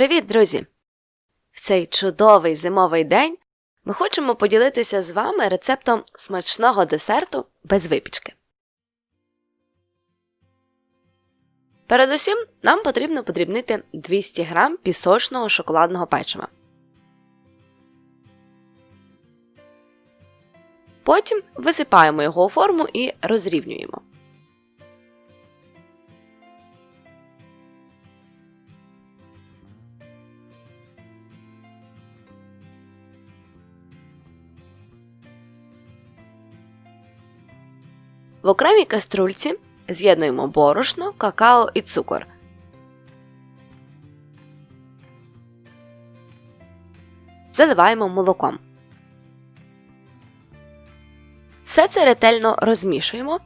Привіт, друзі! В цей чудовий зимовий день ми хочемо поділитися з вами рецептом смачного десерту без випічки. Передусім, нам потрібно подрібнити 200 г пісочного шоколадного печива. Потім висипаємо його у форму і розрівнюємо. В окремій каструльці з'єднуємо борошно, какао і цукор. Заливаємо молоком. Все це ретельно розмішуємо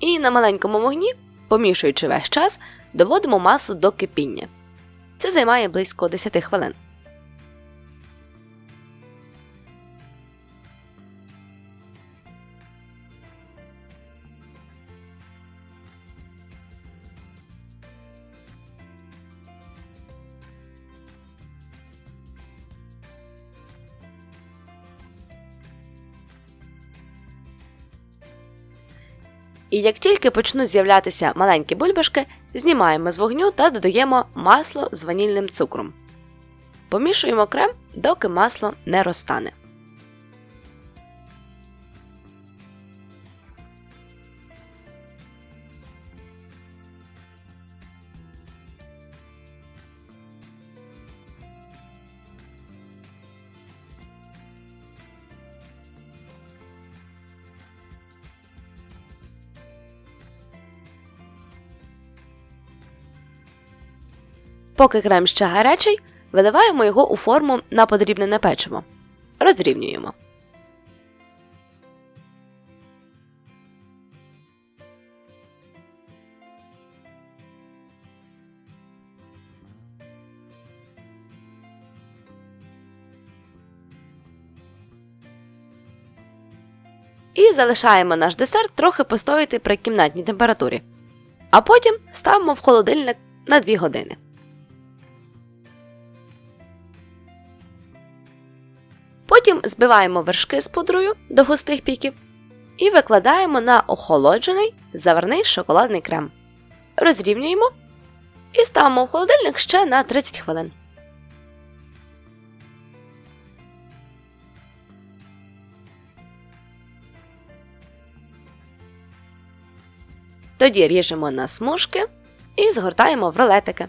і на маленькому вогні, помішуючи весь час, доводимо масу до кипіння. Це займає близько 10 хвилин. І як тільки почнуть з'являтися маленькі бульбашки, знімаємо з вогню та додаємо масло з ванільним цукром. Помішуємо крем, доки масло не розтане. Поки крем ще гарячий, виливаємо його у форму на подрібнене печиво. Розрівнюємо. І залишаємо наш десерт трохи постояти при кімнатній температурі. А потім ставимо в холодильник на 2 години. Потім збиваємо вершки з пудрою до густих піків і викладаємо на охолоджений заварний шоколадний крем. Розрівнюємо і ставимо в холодильник ще на 30 хвилин. Тоді ріжемо на смужки і згортаємо в рулетики.